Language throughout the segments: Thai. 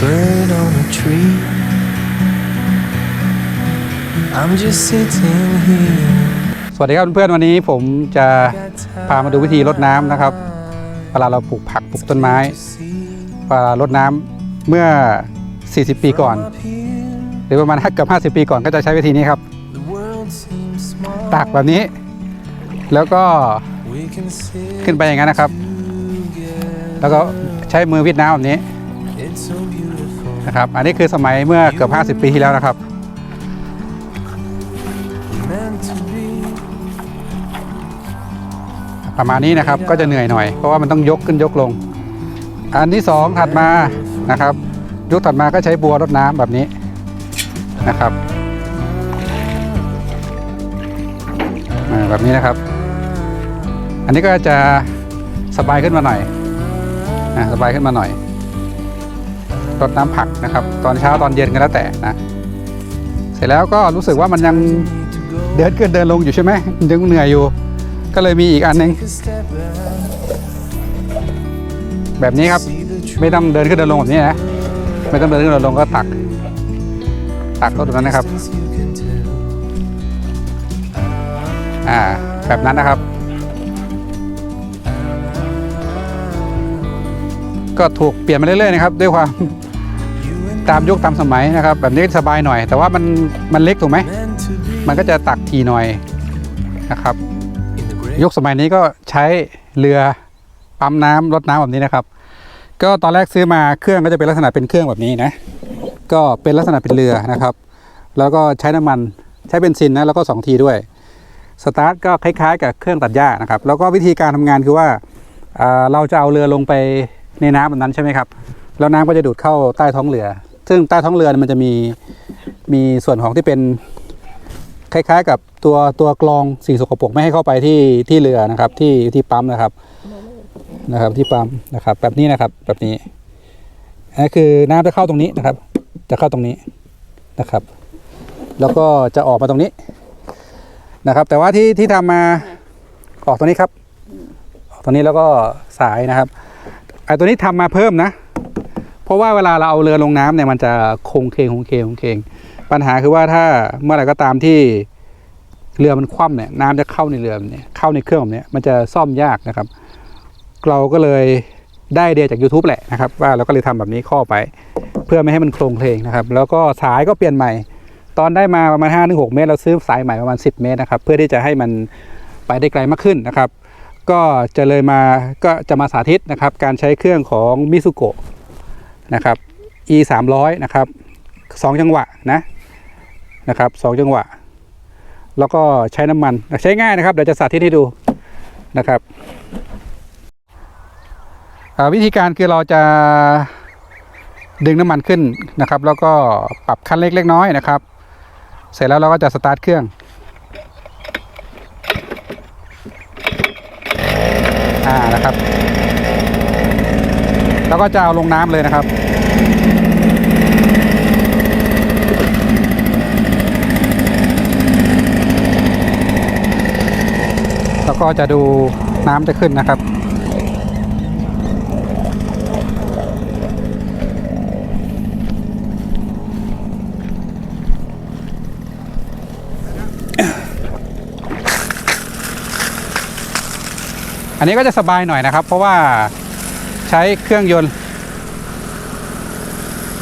bird on a tree. I'm just sitting here. สวัสดีครับเพื่อนๆวันนี้ผมจะพามาดูวิธีรดน้ำนะครับเวลาเราปลูกผักปลูกต้นไม้เวลารดน้ำเมื่อ 40 ปีก่อน หรือประมาณเกือบ50 ปีก่อนก็จะใช้วิธีนี้ครับ the world seems small. ตักแบบนี้ แล้วก็ We can sit ขึ้นไปอย่างนั้นนะครับ แล้วก็ใช้มือวิดน้ำแบบนี้ นะครับ อันนี้คือสมัยเมื่อเกือบ 50 ปีที่แล้วนะครับ Meant to be. ประมาณนี้นะครับก็จะเหนื่อยหน่อย เพราะว่ามันต้องยกขึ้นยกลง อันที่สองถัดมานะครับ ยุคถัดมาก็ใช้บัวรดน้ำแบบนี้นะครับอ่าแบบนี้นะครับ อันนี้ก็จะสบายขึ้นมาหน่อยนะสบายขึ้นมาหน่อย รดน้ำผักนะครับ ตอนเช้าตอนเย็นก็แล้วแต่นะเสร็จแล้วก็รู้สึกว่ามันยังเดินขึ้นเดินลงอยู่ใช่ไหมยังเหนื่อยอยู่ ก็เลยมีอีกอันหนึงแบบนี้ครับไม่ต้องเดินขึ้นเดินลงแบบนี้นะไม่ต้องเดินขึ้นเดินลงก็ตัก ตักก็ตรงนั้นนะครับอ่าแบบนั้นนะครับ ก็ถูกเปลี่ยนมาเรื่อยๆนะครับ ด้วยความ ตามยุคตามสมัยนะครับ แบบนี้สบายหน่อย แต่ว่ามันมันเล็กถูกไหม มันก็จะตักทีหน่อยนะครับ ยุคสมัยนี้ก็ใช้เรือปั๊มน้ำรดน้ำแบบนี้นะครับ ก็ตอนแรกซื้อมาเครื่องก็จะเป็นลักษณะเป็นเครื่องแบบนี้นะ ก็เป็นลักษณะเป็นเรือนะครับ แล้วก็ใช้น้ำมันใช้เบนซินนะแล้วก็สองทีด้วยสตาร์ทก็คล้ายๆ กับเครื่องตัดหญ้านะครับ แล้วก็วิธีการทำงานคือว่าอ่าเราจะเอาเรือลงไปในน้ำแบบนั้นใช่ไหมครับ แล้วน้ำก็จะดูดเข้าใต้ท้องเรือ ซึ่งใต้ท้องเรือนมันจะมีมีส่วนของที่เป็นคล้ายๆ กับตัวตัวกรองสิ่งสกปรกไม่ให้เข้าไปที่ที่เรือนะครับที่ที่ปั๊มนะครับนะครับที่ปั๊มนะครับ แบบนี้นะครับแบบนี้อันนี้คือน้ำจะเข้าตรงนี้นะครับ จะเข้าตรงนี้นะครับ แล้วก็จะออกมาตรงนี้นะครับ แต่ว่าที่ที่ทำมาออกตรงนี้ครับออกตรงนี้แล้วก็สายนะครับไอ้ตัวนี้ทำมาเพิ่มนะ ราะว่าเวลาเราเอาเรือลงน้ำเนี่ยมันจะโคงเคงโคงเคงโคงเคงปัญหาคือว่าถ้าเมื่อไหร่ก็ตามที่เรือมันคว่ำเนี่ยน้ำจะเข้าในเรือเนี่ยเข้าในเครื่องแบบเนี้ยมันจะซ่อมยากนะครับ เราก็เลยได้เดียจาก YouTube แหละนะครับว่าเราก็เลยทำแบบนี้ข้อไป เพื่อไม่ให้มันโครงเพลงนะครับ แล้วก็สายก็เปลี่ยนใหม่ ตอนได้มาประมาณ5้าถึงหเมตร เราซื้อสายใหม่ประมาณ 10 เมตรนะครับ เพื่อที่จะให้มันไปได้ไกลมากขึ้นนะครับ ก็จะเลยมาก็จะมาสาธิตนะครับ การใช้เครื่องของมิสุโกะ นะครับ e 3 0 0นะครับสองจังหวะนะนะครับสองจังหวะ แล้วก็ใช้น้ำมันใช้ง่ายนะครับเดี๋ยวจะสาธิตให้ดูนะครับวิธีการคือเราจะดึงน้ำมันขึ้นนะครับ แล้วก็ปรับคันเล็กเล็กน้อยนะครับ เสร็จแล้วเราก็จะสตาร์ทเครื่องอ่านะครับ แล้วก็จะเอาลงน้ำเลยนะครับ แล้วก็จะดูน้ำจะขึ้นนะครับอันนี้ก็จะสบายหน่อยนะครับ เพราะว่า ใช้เครื่องยนต์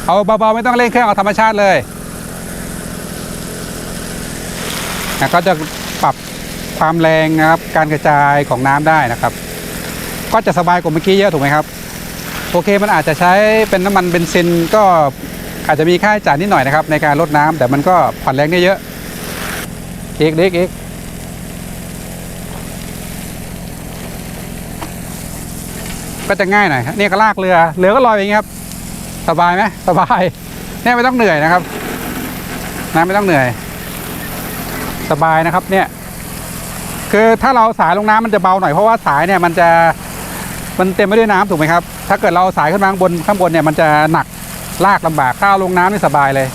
เอาเบาๆไม่ต้องเร่งเครื่องเอาธรรมชาติเลยนะก็จะปรับความแรงนะครับการกระจายของน้ำได้นะครับ ก็จะสบายกว่าเมื่อกี้เยอะถูกไหมครับโอเคมันอาจจะใช้เป็นน้ำมันเบนซินก็อาจจะมีค่าใช้จ่ายนิดหน่อยนะครับในการลดน้ำแต่มันก็ผ่อนแรงได้เยอะเอกเล็กเอก ก็จะง่ายหน่อยนี่ก็ลากเรือเรือก็ลอยอย่างนี้ครับ สบายไหมสบายเนี่ยไม่ต้องเหนื่อยนะครับน้ำไม่ต้องเหนื่อย สบายนะครับเนี่ย คือถ้าเราสายลงน้ำมันจะเบาหน่อยเพราะว่าสายเนี่ยมันจะมันเต็มไปด้วยน้ำถูกไหมครับ ถ้าเกิดเราสายขึ้นมาข้างบนข้างบนเนี่ยมันจะหนักลากลำบากข้าวลงน้ำนี่สบายเลย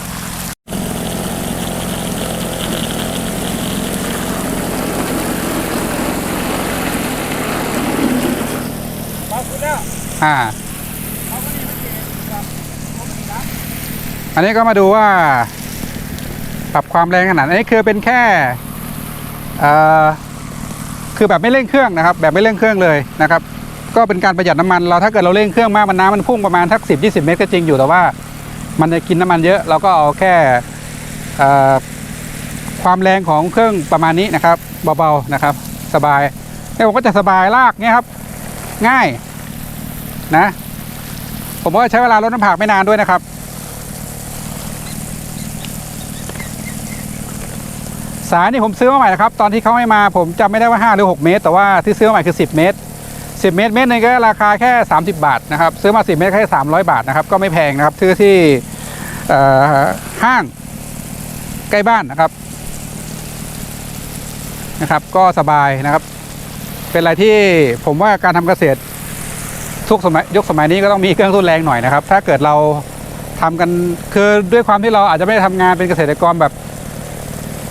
อ่า อันนี้ก็มาดูว่า ปรับความแรงขนาดอันนี้คือเป็นแค่เอ่อคือแบบไม่เร่งเครื่องนะครับ แบบไม่เร่งเครื่องเลยนะครับ ก็เป็นการประหยัดน้ำมันเราถ้าเกิดเราเร่งเครื่องมากมันน้ำมันพุ่งประมาณทักสิบยี่สิบเมตรก็จริงอยู่แต่ว่า มันจะกินน้ำมันเยอะเราก็เอาแค่ความแรงของเครื่องประมาณนี้นะครับเบาๆนะครับ สบายเนี่ยผมก็จะสบายลากเนี่ยครับ ง่าย นะ ผมว่าใช้เวลาลดน้ำผักไม่นานด้วยนะครับ สายนี่ผมซื้อมาใหม่นะครับ ตอนที่เขาให้มาผมจำไม่ได้ว่า 5 หรือ 6 เมตร แต่ว่าที่ซื้อมาใหม่คือ 10 เมตร 10 เมตรเมตรหนึงก็ราคาแค่ 30 บาทนะครับ ซื้อมา 10 เมตรแค่ 300 บาทนะครับ ก็ไม่แพงนะครับซื้อที่ห้างใกล้บ้านนะครับนะครับ ก็สบายนะครับ เป็นอะไรที่ผมว่าการทำเกษตร ทุกสมัยยุคสมัยนี้ก็ต้องมีเครื่องทุนแรงหน่อยนะครับ ถ้าเกิดเราทำกันคือด้วยความที่เราอาจจะไม่ได้ทำงานเป็นเกษตรกรแบบ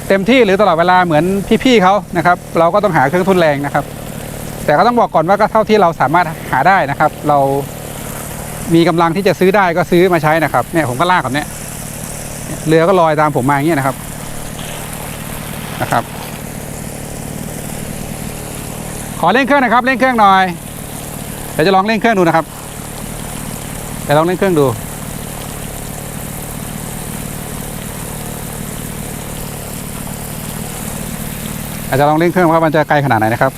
เต็มที่หรือตลอดเวลาเหมือนพี่ๆเขานะครับ เราก็ต้องหาเครื่องทุนแรงนะครับ แต่ก็ต้องบอกก่อนว่าก็เท่าที่เราสามารถหาได้นะครับ เรามีกำลังที่จะซื้อได้ก็ซื้อมาใช้นะครับเนี่ยผมก็ลากแบบเนี้ยเรือก็ลอยตามผมมาอย่างเงี้ยนะครับนะครับ ขอเร่งเครื่องนะครับเร่งเครื่องหน่อย เดี๋ยวจะลองเร่งเครื่องดูนะครับเดี๋ยวลองเร่งเครื่องดูอาจจะลองเร่งเครื่องว่ามันจะไกลขนาดไหนนะครับ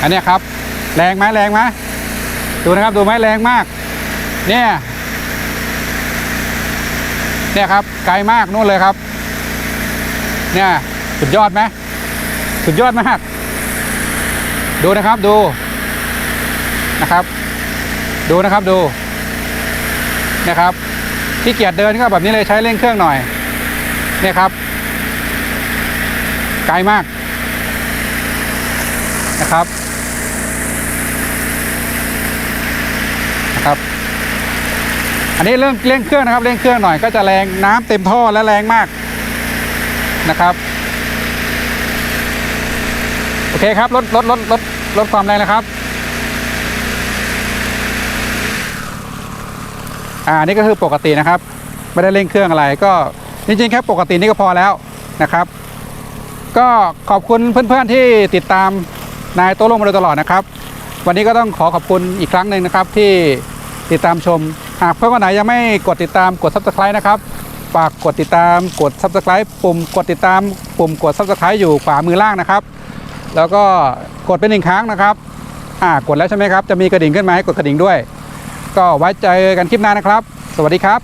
อันนี้ครับ แรงไหมแรงไหมดูนะครับดูไหมแรงมาก เนี่ยเนี่ยครับไกลมากนู่นเลยครับ เนี่ยสุดยอดไหมสุดยอดมาก ดูนะครับดูนะครับ ดูนะครับดูนะครับที่เกียจเดินก็แบบนี้เลยใช้เร่งเครื่องหน่อยเนี่ยครับ ไกลมากนะครับนะครับ อันนี้เรื่องเร่งเครื่องนะครับเร่งเครื่องหน่อยก็จะแรงน้ำเต็มท่อและแรงมากนะครับ โอเคครับลดลดลดลดลดความแรงนะครับ อ่านี่ก็คือปกตินะครับ ไม่ได้เร่งเครื่องอะไรก็จริงๆแค่ปกตินี่ก็พอแล้วนะครับ ก็ขอบคุณเพื่อนๆที่ติดตามนายโต้ลงมาโดยตลอดนะครับ วันนี้ก็ต้องขอขอบคุณอีกครั้งหนึ่งนะครับที่ติดตามชม หากเพื่อนคนไหนยังไม่กดติดตามกด subscribe นะครับฝากกดติดตามกด subscribe ปุ่มกดติดตามปุ่มกด subscribe อยู่ขวามือล่างนะครับ แล้วก็กดเป็นหนึ่งครั้งนะครับอ่ากดแล้วใช่ไหมครับ จะมีกระดิ่งขึ้นมาให้กดกระดิ่งด้วย ก็ไว้ใจกันคลิปหน้านะครับ สวัสดีครับ